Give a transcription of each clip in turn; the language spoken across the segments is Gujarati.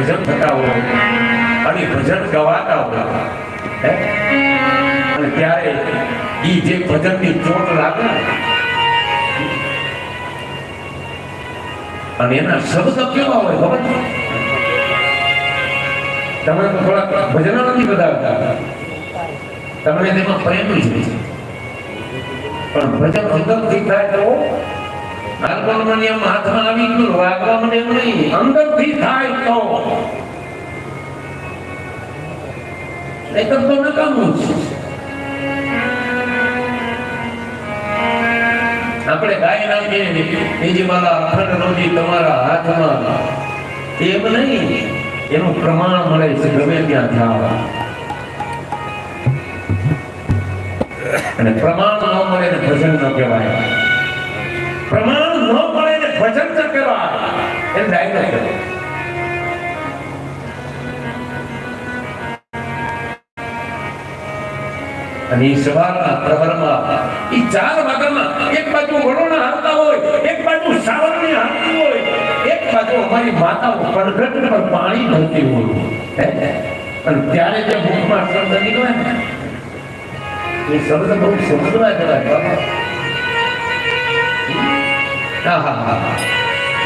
ભજન થતા હોય. અને ભજન ગવાતા હોય. અને ત્યારે ઈ જે ભજનની ચોટ લાગે અને એના શબ્દ કેવા હોય ખબર? તમે થોડા ભજન નથી બતાવતા. તમને તેમાં પ્રેમ છે. પણ ભજન અંદરથી થાય તો હાર્મોનિયમ હાથમાં આવી ગયું વાગવા મને એમ નહીં થાય તો. નહીંતર તો નકામું છે આપણે ગાય નાખીએ બીજી મારા અખંડ રોજી તમારા હાથમાં. એમ નહીં. એનું પ્રમાણ મળે છે, ગમે ત્યાં જાવ અને પ્રમાણ ન મળે ભજન ન કહેવાય. પ્રમાણ ન મળે ને ભજન ન કરવા એમ ડાયલોગ કહેવાય અને સવારના પ્રહરમાં એ ચાર વાગ્યામાં એક બાજુ વડોના હાલતા હોય, એક બાજુ સાવરની હાલતી હોય, એક બાજુ અમારી માતાઓ પરગટ પર પાણી ભરતી હોય. પણ ત્યારે જે મુખમાં શબ્દ નીકળે એ શબ્દ બહુ સમજવા જેવા છે બાબા.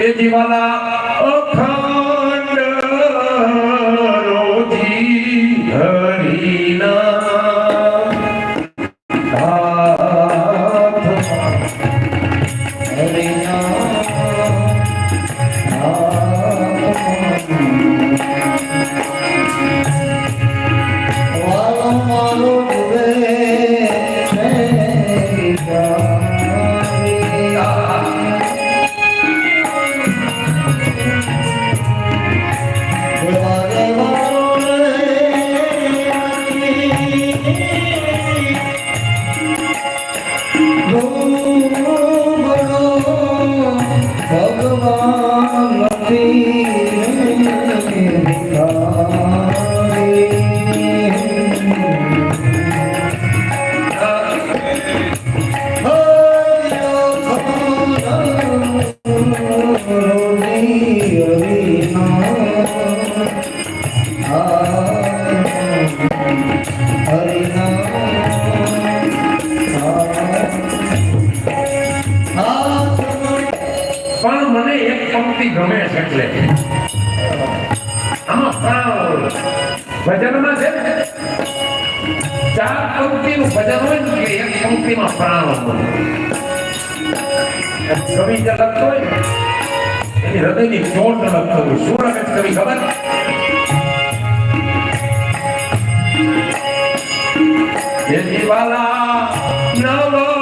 એ જીવાલા અખંડ રોજી પંક્તિમાં પ્રાણ કવિ જે લખતો હોય એની હૃદયની ચોટ લખતો હોય શું લખે છે કવિ ખબર દિવાલા નવ નવ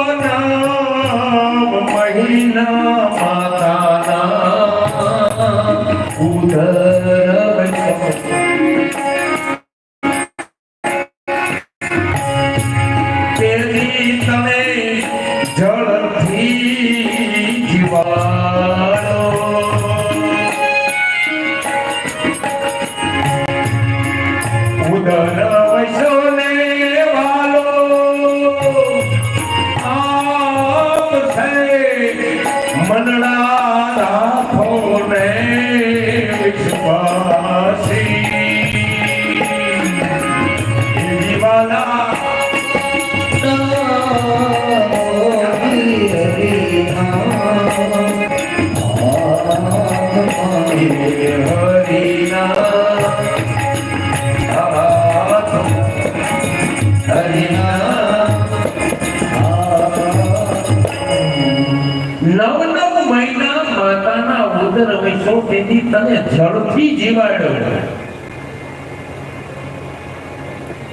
તને જળથી જીવાડ્યો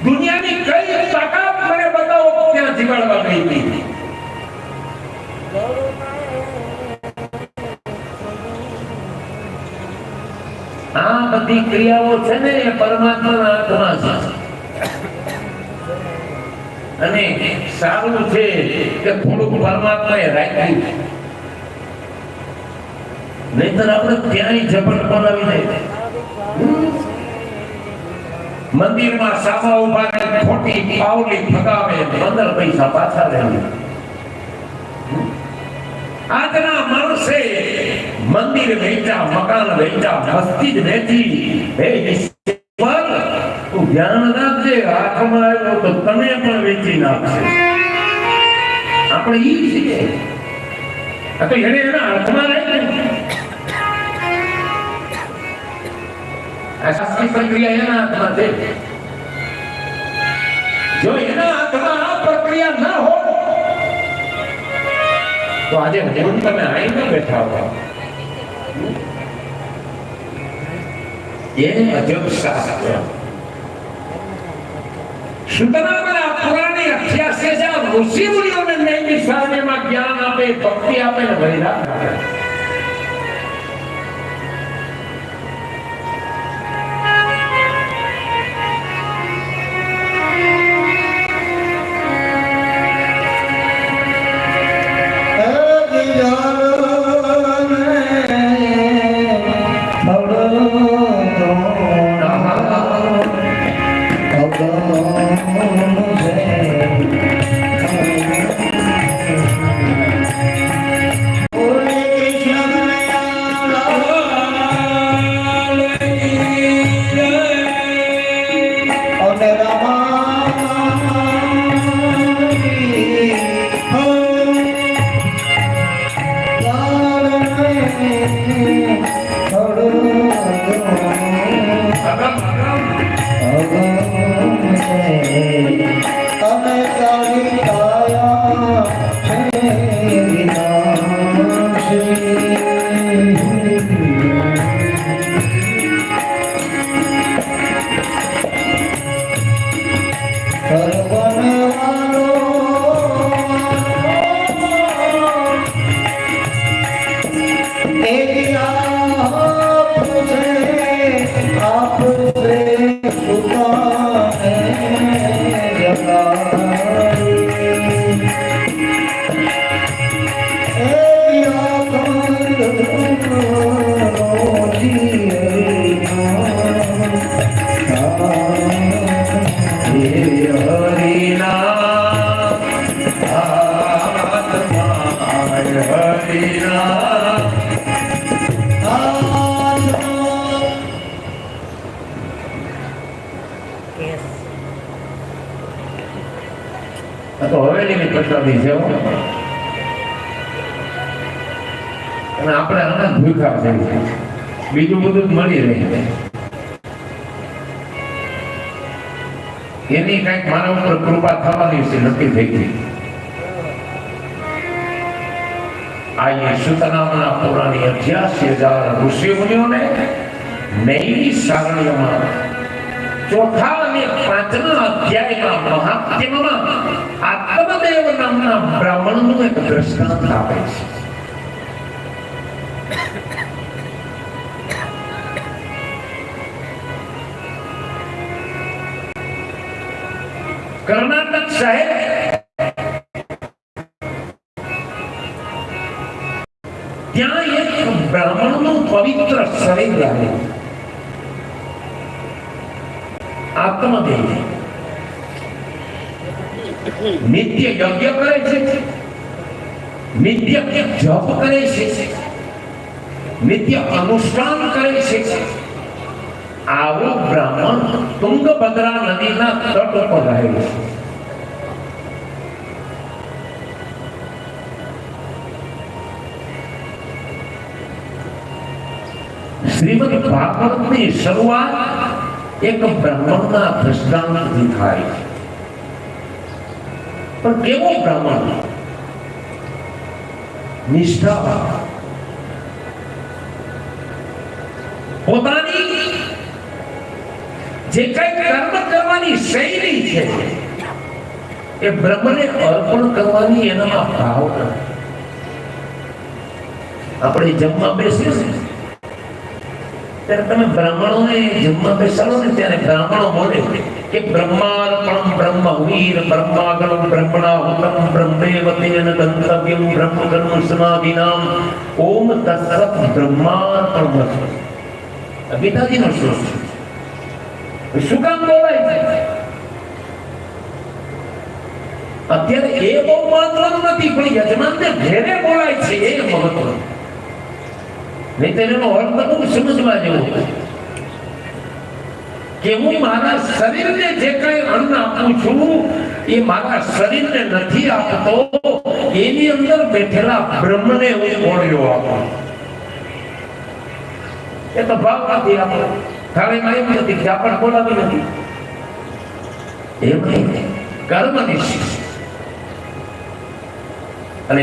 દુનિયાની કઈ તાકાત મને બતાવો ત્યાં જીવાડવા ગઈ હતી? આ બધી ક્રિયાઓ છે ને એ પરમાત્માના હાથમાં છે. અને સારું છે કે થોડુંક પરમાત્માએ રાખ્યું નહીતર આપણે ક્યાંય ઝપટ પડાવી દે મંદિરમાં સામા ઊભા ખોટી પાવલી ફગાવે પંદર પૈસા પાછા રહે આજના માણસે મંદિર વેચા મકાન વેચા મસ્જિદ વેચી. હે ઈશ્વર, તું ધ્યાન રાખજે, હાથમાં આવ્યો તો તને પણ વેચી નાખશે. આપણે ઈ છીએ. આ તો એને એના હાથમાં રાખ્યું આ શાસ્ત્રી પ્રક્રિયા એના હાથમાં છે જો એના હાથમાં આ પ્રક્રિયા ના હોય તો આજે હું તમે અહીં ન બેઠા હો એ શાસ્ત્ર સુતરામના પુરાણી અઠ્યાસી હજાર ઋષિ મુનિઓને જ્ઞાન આપે ભક્તિ આપે ને વૈરાગ હવેલીની પ્રસાદી છે હો. અને આપણે આનંદ ભૂખા છે બીજું બધું જ મળી રહે. છે એની કંઈક મારા ઉપર કૃપા થવાની છે નક્કી થઈ ગઈ. આ યશુતનામના પુરાણી અઠ્યાસી હજાર ઋષિ મુનિઓને નૈવી સારણીઓમાં ચોથા અને પાંચમા અધ્યાયમાં મહાત્મ્યમાં આત્મદેવ નામના બ્રાહ્મણનું એક દ્રષ્ટાંત આપે છે કર્ણાટક શહેર ત્યાં એક બ્રાહ્મણનું પવિત્ર શરીર રહેલું આત્મદેવ નિત્ય યજ્ઞ કરે છે. નિત્ય જપ કરે છે. નિત્ય અનુષ્ઠાન કરે છે. આવો બ્રાહ્મણ તુંગભદ્રા નદીના તટ પર રહેલો છે. શ્રીમદ ભાગવતની શરૂઆત એક બ્રાહ્મણના દ્રષ્ટાંતથી થાય છે. પણ કેવો બ્રાહ્મણ નિષ્ઠા. પોતાની જે કઈ કર્મ કરવાની શૈલી છે, એ બ્રહ્મને અર્પણ કરવાની એનામાં ભાવ આપણે જમવા બેસીએ ને ત્યારે તમે બ્રાહ્મણોને જમવા બેસાડો ને ત્યારે બ્રાહ્મણો બોલે. કે બ્રહ્માર્પણમ બ્રહ્મ વીર બ્રહ્માગણમ બ્રહ્મણાહુતમ બ્રહ્મેવતેન ગંતવ્યમ બ્રહ્મ કર્મ સમાધિનામ ઓમ તત્સત બ્રહ્માર્પણમ ગીતાજીનો શ્લોક છે શું કામ બોલાય અત્યારે એ બહુ મહત્વનું નથી પણ યજમાનને ઘેરે બોલાય છે એ મહત્વનું નહીં તો એનો અર્થ બહુ સમજવા જેવો. કે હું મારા શરીરને જે કઈ અન્ન આપું છું, એ મારા શરીરને નથી આપતો, એની અંદર બેઠેલા બ્રહ્મને હું ઓળ્યો આપું. એ તો ભાવમાંથી આપો થાળીમાં એમ નથી કે આપણે બોલાવી નથી. એમ નહીં કર્મની શિક્ષા અને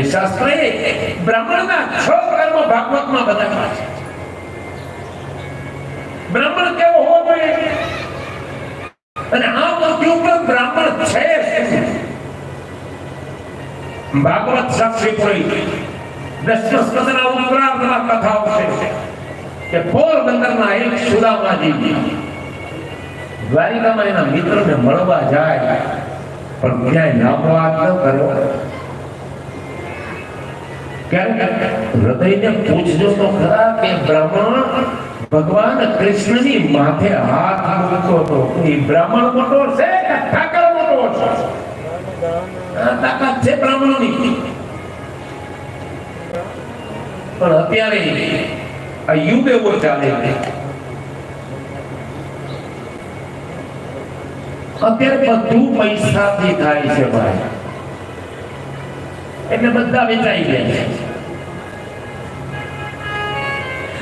એ બ્રાહ્મણના છ કર્મ ભાગવતમાં બતાવ્યા છે. બ્રાહ્મણ કેવો હોવો જોઈએ? અને આ પૃથ્વી ઉપર બ્રાહ્મણ છે. ભાગવત સાક્ષી પુરી દસમા ઉપરાંતમાં કથાઓ છે કે પોરબંદરના એક સુદામાજી દ્વારિકામાં એના મિત્રને મળવા જાય, પણ ક્યાંય લાંબો ન કર્યો ક્યારેક હૃદયને પૂછજો તો ખરા કે બ્રાહ્મણ ભગવાન કૃષ્ણની માથે હાથ મૂકતો હતો. એ બ્રાહ્મણ મોટો છે ઠાકર મોટો છે? આ તાકાત છે બ્રાહ્મણોની. પણ અત્યારે આ યુગ એવો ચાલે અત્યારે બધું પૈસાથી થાય છે ભાઈ. એટલે બધા વેચાઈ ગયા છે.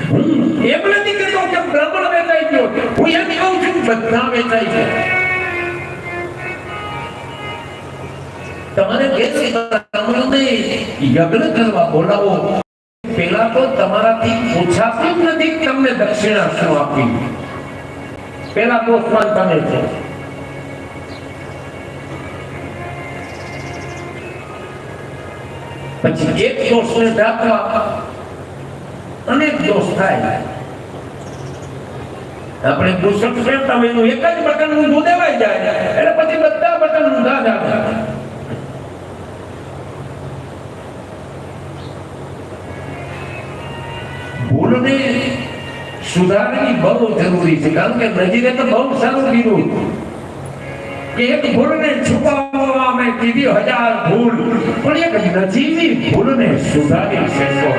એમ નથી કહેતો કે બ્રાહ્મણ વેચાઈ ગયો. હું એમ કહું છું, બધા વેચાઈ છે તમારે છે બ્રાહ્મણોને યજ્ઞ કરવા બોલાવો. પેલા તો તમારાથી પૂછાતું જ નથી તમને દક્ષિણા શું આપી. પેલા પોસ્ટમાન તમે છે. પછી એક કોષને ઢાંકવા અનેક દોષ થાય. આપણે પુસ્તક ફેરતા હોય એનું એક જ બટન ઊંધું દેવાઈ જાય. એટલે પછી બધા બટન ઊંધા જ આવે. ભૂલને સુધારવી બહુ જરૂરી છે. કારણ કે નજીરે તો બહુ સારું કીધું કે એક ભૂલને છુપાવવા મેં કીધી હજાર ભૂલ. પણ એક નજીવી ભૂલને સુધારી શકો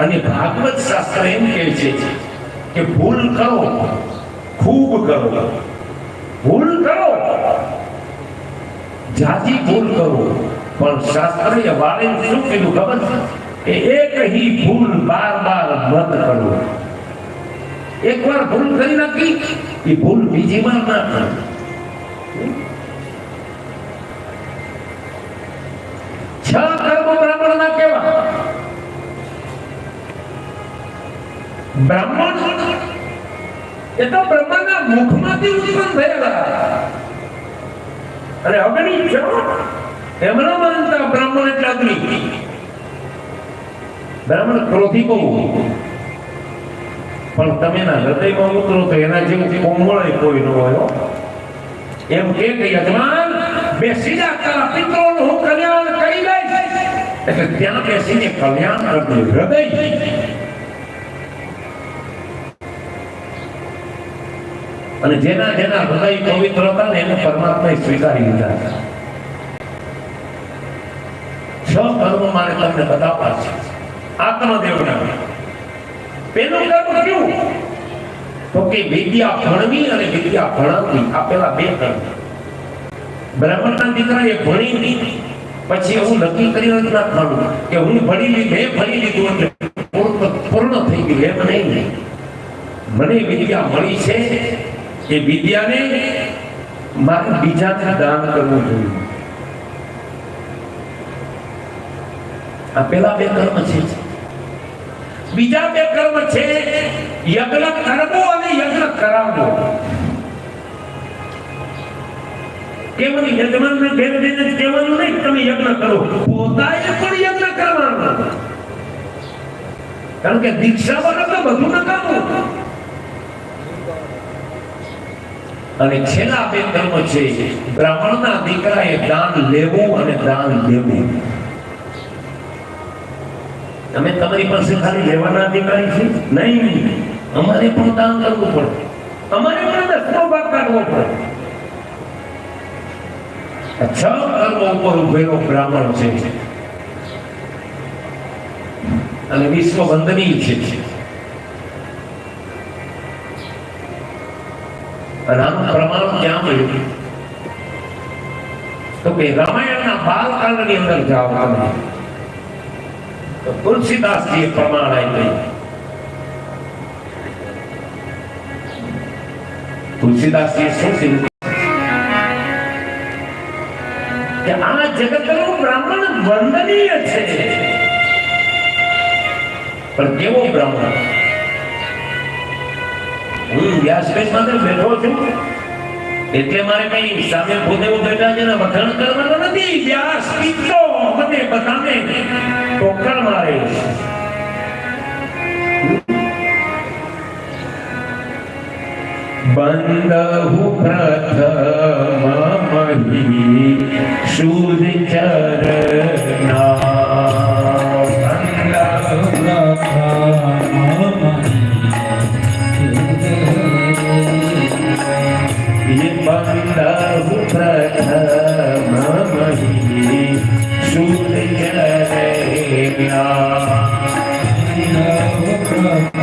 અને ભાગવત શાસ્ત્ર એમ કહે છે કે ભૂલ કરો, ખૂબ કરો. ભૂલ કરો. જાજી ભૂલ કરો. પણ શાસ્ત્રીય વાળે શું કીધું ખબર? કે એક હી ભૂલ બાર બાર મત કરો. એકવાર ભૂલ કરી નાખી, એ ભૂલ બીજી વાર ના કરો છ કર્મ બ્રાહ્મણ ના કેવા બ્રાહ્મણ? એ તો બ્રહ્માના મુખમાંથી ઉત્પન્ન થયેલા. અને અગ્નિ છો એમના માનતા બ્રાહ્મણ એટલે અગ્નિ. બ્રાહ્મણ ક્રોધી બહુ. પણ તમે એના હૃદયમાં ઉતરો તો એના જેવું કોમળ કોઈ ન હોય એમ કે યજમાન બેસી જા તારા પિત્રોનું હું કલ્યાણ કરી દઈશ. એટલે ત્યાં બેસીને કલ્યાણ કરતું હૃદય. અને જેના જેના હૃદય પવિત્ર હતા ને એને પરમાત્માએ સ્વીકારી લીધા. છ કર્મ મારે તમને બતાવવા છે. આત્મદેવના. પેલું કર્મ કયું તો કે વિદ્યા ભણવી અને વિદ્યા ભણાવવી. આ પેલા બે કર્મ. બ્રાહ્મણના એ ભણી નહીં પછી હું નક્કી કરી નથી નાખવાનું કે હું ભણી લી મેં ભણી લીધું એટલે પૂર્ણ થઈ ગયું. એમ નહીં. મને વિદ્યા મળી છે. એ વિદ્યાને મારે બીજાને દાન કરવું જોઈએ. આ પેલા બે કર્મ છે. બીજા બે કર્મ છે, યજ્ઞ કરવો અને યજ્ઞ કરાવવો. કેવળ યજમાનને ભેદ જ કહેવાનું નહીં, તમે યજ્ઞ કરો. પોતાએ પણ યજ્ઞ કરવાનો. કારણ કે દીક્ષા વગર તો બધું નકામું. અને છેલ્લા બે કર્મ છે, બ્રાહ્મણના દીકરાએ દાન લેવું અને દાન લેવું અમે તમારી પાસે ખાલી લેવાના અધિકારી છે? નહીં અમારે પણ દાન કરવું પડે. અમારે પણ દસમો ભાગ કાઢવો પડે. છ કર્મ ઉપર ઉભેલો બ્રાહ્મણ છે. અને વિશ્વ વંદનીય છે. અને આનું પ્રમાણ ક્યાં મળ્યું? તો કે રામાયણના બાલકાંડની અંદર જાઓ તમે તો તુલસીદાસજીએ પ્રમાણ આપ્યું. તુલસીદાસજીએ શું કીધું? કે આ જગતનું બ્રાહ્મણ વંદનીય છે. પણ કેવો બ્રાહ્મણ? હું વ્યાસપીઠ માટે બેઠો છું. એટલે મારે કઈ સામે પોતે બેઠા છે ને વખાણ કરવાનો નથી. વ્યાસપીઠ તો મને બધાને ટોકર મારે. બંદહુ પ્રથમ મહી શુદ્ધ ચરણા શુદ્ધ ચરણા મોહજનિત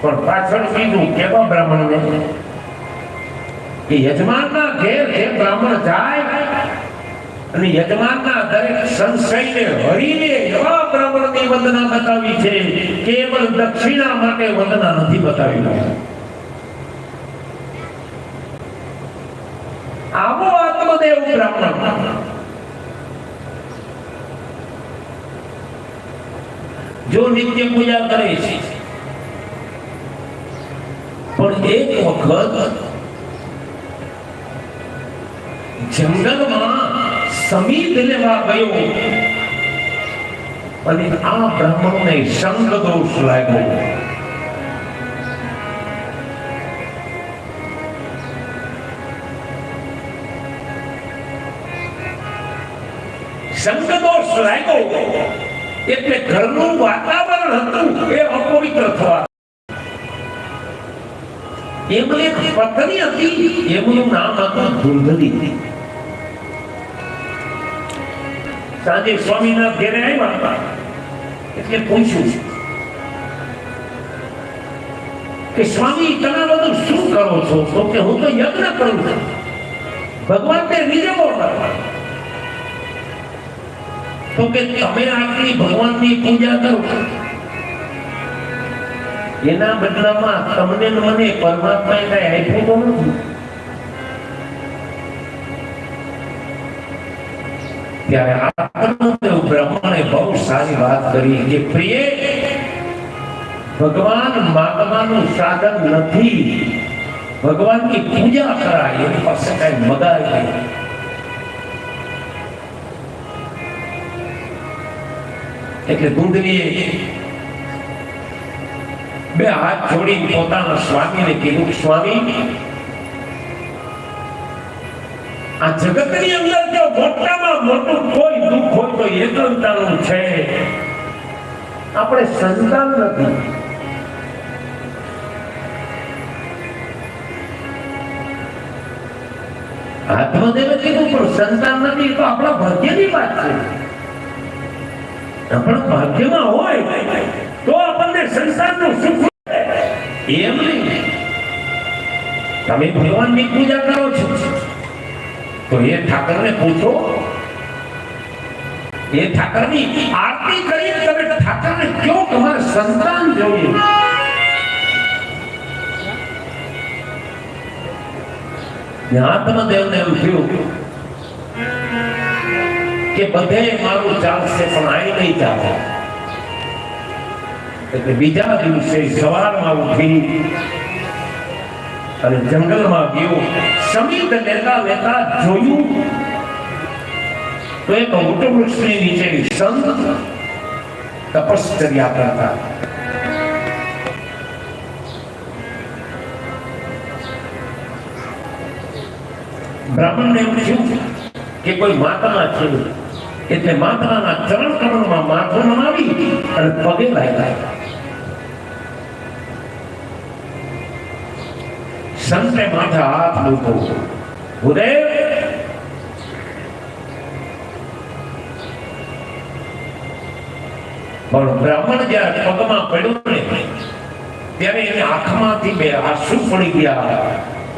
પણ પાછળ કીધું કેવા બ્રાહ્મણને કે યજમાનના ઘેર જે બ્રાહ્મણ જાય અને યજમાનના દરેક સંશયને હરીને એવા બ્રાહ્મણની વંદના બતાવી છે કેવળ દક્ષિણા માટે વંદના નથી બતાવી આવો આત્મદેવ બ્રાહ્મણ જો નિત્ય પૂજા કરે છે પણ એક વખત જંગલમાં સમીર લેવા ગયો અને આ બ્રાહ્મણને સંગ દોષ લાગ્યો સંગ દોષ લાગ્યો એટલે ઘરનું વાતાવરણ હતું, એ અપવિત્ર થવા કે સ્વામી, તમે બધું શું કરો છો? તો કે હું તો યજ્ઞ કરું છું. ભગવાનને રીઝવો કરવા. તો કે તમે આટલી ભગવાનની પૂજા કરો એના બદલામાં તમને ને મને પરમાત્માએ કઈ આપ્યું તો નથી. ત્યારે આત્મદેવ બ્રહ્મણે બહુ સારી વાત કરી કે પ્રિય, ભગવાન માગવાનું સાધન નથી. ભગવાનની પૂજા કરાય, એની પાસે કઈ મગાય નહીં. એટલે ગુંદરીએ બે હાથ જોડી પોતાના સ્વામીને કીધું સ્વામી, આ જગતની અંદર જો મોટામાં મોટું કોઈ દુઃખ હોય તો એકલતાનું છે આપણે સંતાન નથી આત્મદેવે કીધું, પણ સંતાન નથી, તો આપણા ભાગ્યની વાત છે આપણા ભાગ્યમાં હોય તો આપણને સંસારનું સુખ. એમ નહીં. તમે ભગવાનની પૂજા કરો છો. તો એ ઠાકરને પૂછો. એ ઠાકરની આરતી કરી તમે ઠાકરને કયો તમારે સંતાન જોઈએ? આત્મદેવને એમ થયું કે બધે મારું ચાલશે પણ આઈ નહીં ચાલે. એટલે બીજા દિવસે સવારમાં ઉઠી અને જંગલમાં ગયો. સમિત લેતા લેતા જોયું તો એક મોટો વૃક્ષની નીચે સંત તપશ્ચર્યા કરતા. બ્રાહ્મણને એમ થયું કે કોઈ માતા છે એટલે માતાના ચરણ કમળમાં માથું નમાવી અને પગે લાગ્યા. સંતે માથે હાથ મૂકો ગુરુદેવ, પણ બ્રાહ્મણ જ્યારે પગમાં પડ્યો ને, ત્યારે એની આંખમાંથી બે આંસુ પડી ગયા?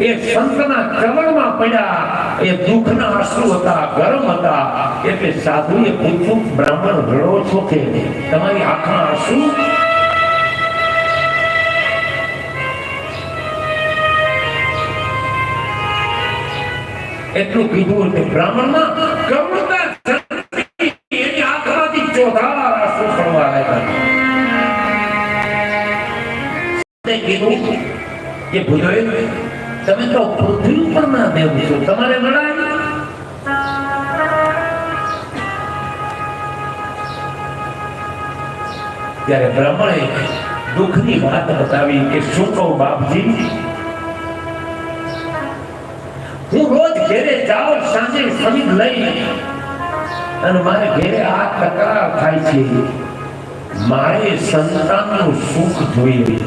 એ સંતના ચરણમાં પડ્યા. એ દુઃખના આંસુ હતા, ગરમ હતા. એટલે સાધુએ પૂછ્યું, બ્રાહ્મણ રડો છો કે તમારી આંખમાં આંસુ એટલું કીધું એટલે બ્રાહ્મણના કરુણતા તમે તો પૃથ્વી ઉપરના દેવ છો. તમારે લડાઈ ત્યારે બ્રાહ્મણે દુઃખની વાત બતાવી કે શું કહું બાપજી? હું રોજ ઘેરે જાઉં સાંજે સમીપ લઈ. અને મારે ઘેરે આ તકરાર થાય છે. મારે સંતાનનું સુખ જોઈએ.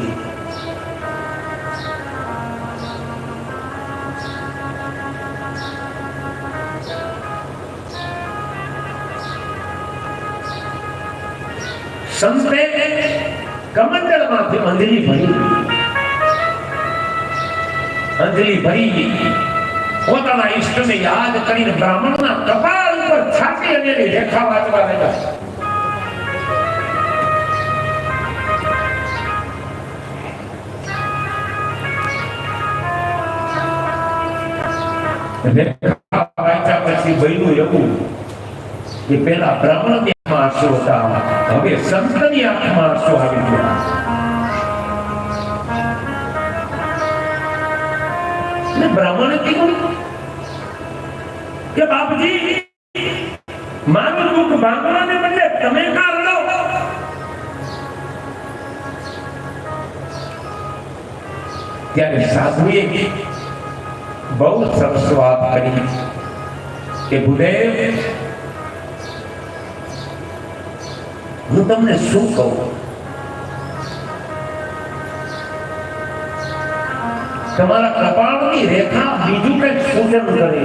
સંતે કમંડળમાંથી અંજલિ ભરી. અંજલિ ભરી. પોતાના ઈષ્ટને યાદ કરીને બ્રાહ્મણના કપાળ ઉપર છાતી અને રેખા વાંચવા લાગ્યા. પછી એવું કે પેલા બ્રાહ્મણ આંખમાં આંસુ હવે સંતની આંખમાં આંસુ આવી ગયા. અને બ્રાહ્મણે કીધું કે બાપજી મારું દુઃખ ભાંગવાને બદલે તમે કા રડો ત્યારે સાધુએ બહુ સરસ વાત કરી કે ગુરુદેવ હું તમને શું કહું તમારા કપાળની રેખા બીજું કંઈક સૂચન કરે.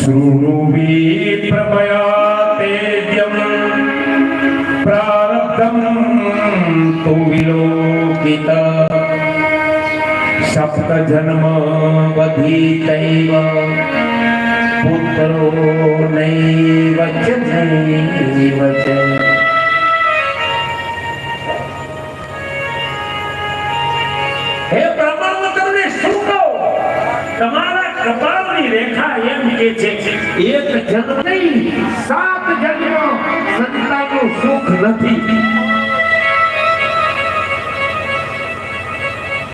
શૃણુવી પ્રમયા તેજમ પ્રારબ્ધમ તુ વિલોકિત. સપ્ત જન્મ વધીતૈવ પુત્રો તમારા કપાળની રેખા એમ કે છે એક જન્મ નહીં, સાત જન્મ સંતાનું સુખ નથી.